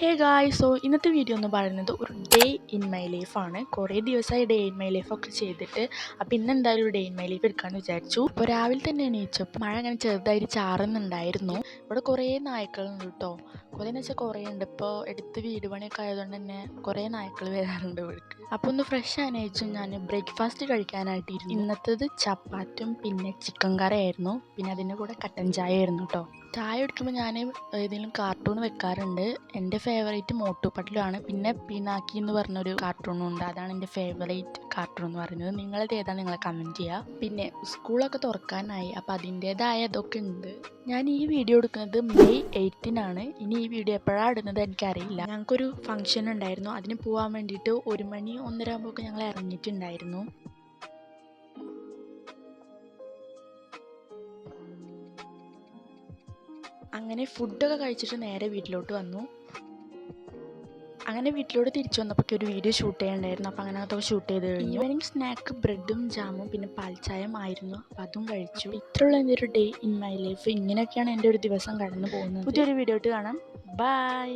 ഹേ ഗായ് സോ ഇന്നത്തെ വീഡിയോ എന്ന് പറയുന്നത് ഒരു ഡേ ഇൻ മൈ ലൈഫാണ് കുറേ ദിവസമായി ഡേ ഇൻ മൈ ലൈഫൊക്കെ ചെയ്തിട്ട്. അപ്പം ഇന്ന് എന്തായാലും ഒരു ഡേ ഇൻ മൈ ലൈഫ് എടുക്കാമെന്ന് വിചാരിച്ചു. അപ്പോൾ രാവിലെ തന്നെ എണീച്ചപ്പോൾ മഴ അങ്ങനെ ചെറുതായിട്ട് ചാറുന്നുണ്ടായിരുന്നു. ഇവിടെ കുറേ നായ്ക്കളുണ്ട് കേട്ടോ. കുറേ എന്ന് വെച്ചാൽ കുറേ ഉണ്ട്. ഇപ്പോൾ എടുത്ത് വീട് പണിയൊക്കെ ആയതുകൊണ്ട് തന്നെ കുറേ നായ്ക്കൾ വരാറുണ്ട് ഇവിടേക്ക് അപ്പോൾ ഒന്ന് ഫ്രഷ് ആനയിച്ചു ഞാൻ ബ്രേക്ക്ഫാസ്റ്റ് കഴിക്കാനായിട്ട് ഇന്നത്തേത് ചപ്പാത്തും പിന്നെ ചിക്കൻ കറി ആയിരുന്നു. പിന്നെ അതിന്റെ കൂടെ കട്ടൻ ചായ ആയിരുന്നു കേട്ടോ. ചായ കുടിക്കുമ്പോൾ ഞാൻ ഏതെങ്കിലും കാർട്ടൂൺ വെക്കാറുണ്ട്. എന്റെ ഫേവറേറ്റ് മോട്ടു പട്ടിലുമാണ് പിന്നെ പിനാക്കി എന്ന് പറഞ്ഞൊരു കാർട്ടൂണും ഉണ്ട്. അതാണ് എന്റെ ഫേവറേറ്റ് കാർട്ടൂൺ എന്ന് പറയുന്നത്. നിങ്ങളത് ഏതാണ് നിങ്ങളെ കമന്റ് ചെയ്യുക പിന്നെ സ്കൂളൊക്കെ തുറക്കാനായി. അപ്പോൾ അതിന്റേതായ ഇതൊക്കെ ഉണ്ട്. ഞാൻ ഈ വീഡിയോ എടുക്കുന്നത് മെയ് എയ്റ്റിനാണ് ഇനി ഈ വീഡിയോ എപ്പോഴാണ് ഇടുന്നത് എനിക്കറിയില്ല. ഞങ്ങൾക്കൊരു ഫംഗ്ഷൻ ഉണ്ടായിരുന്നു. അതിന് പോകാൻ വേണ്ടിയിട്ട് ഒരു മണി ഒന്നര ആകുമ്പോഴൊക്കെ ഞങ്ങൾ ഇറങ്ങിയിട്ടുണ്ടായിരുന്നു. അങ്ങനെ ഫുഡൊക്കെ കഴിച്ചിട്ട് നേരെ വീട്ടിലോട്ട് വന്നു. അങ്ങനെ വീട്ടിലോട്ട് തിരിച്ചു വന്നപ്പോൾ ഒരു വീഡിയോ ഷൂട്ട് ചെയ്യണ്ടായിരുന്നു അപ്പോൾ അങ്ങനെ അതൊക്കെ ഷൂട്ട് ചെയ്ത് കഴിഞ്ഞു. ഈവനിങ് സ്നാക്ക് ബ്രെഡും ജാമും പിന്നെ പാൽച്ചായം ആയിരുന്നു. അപ്പോൾ അതും കഴിച്ചു. ഇത്രയുള്ള എന്റെ ഒരു ഡേ ഇൻ മൈ ലൈഫ് ഇങ്ങനെയൊക്കെയാണ് എന്റെ ഒരു ദിവസം കടന്നു പോകുന്നത്. പുതിയൊരു വീഡിയോ ആയിട്ട് കാണാം. ബൈ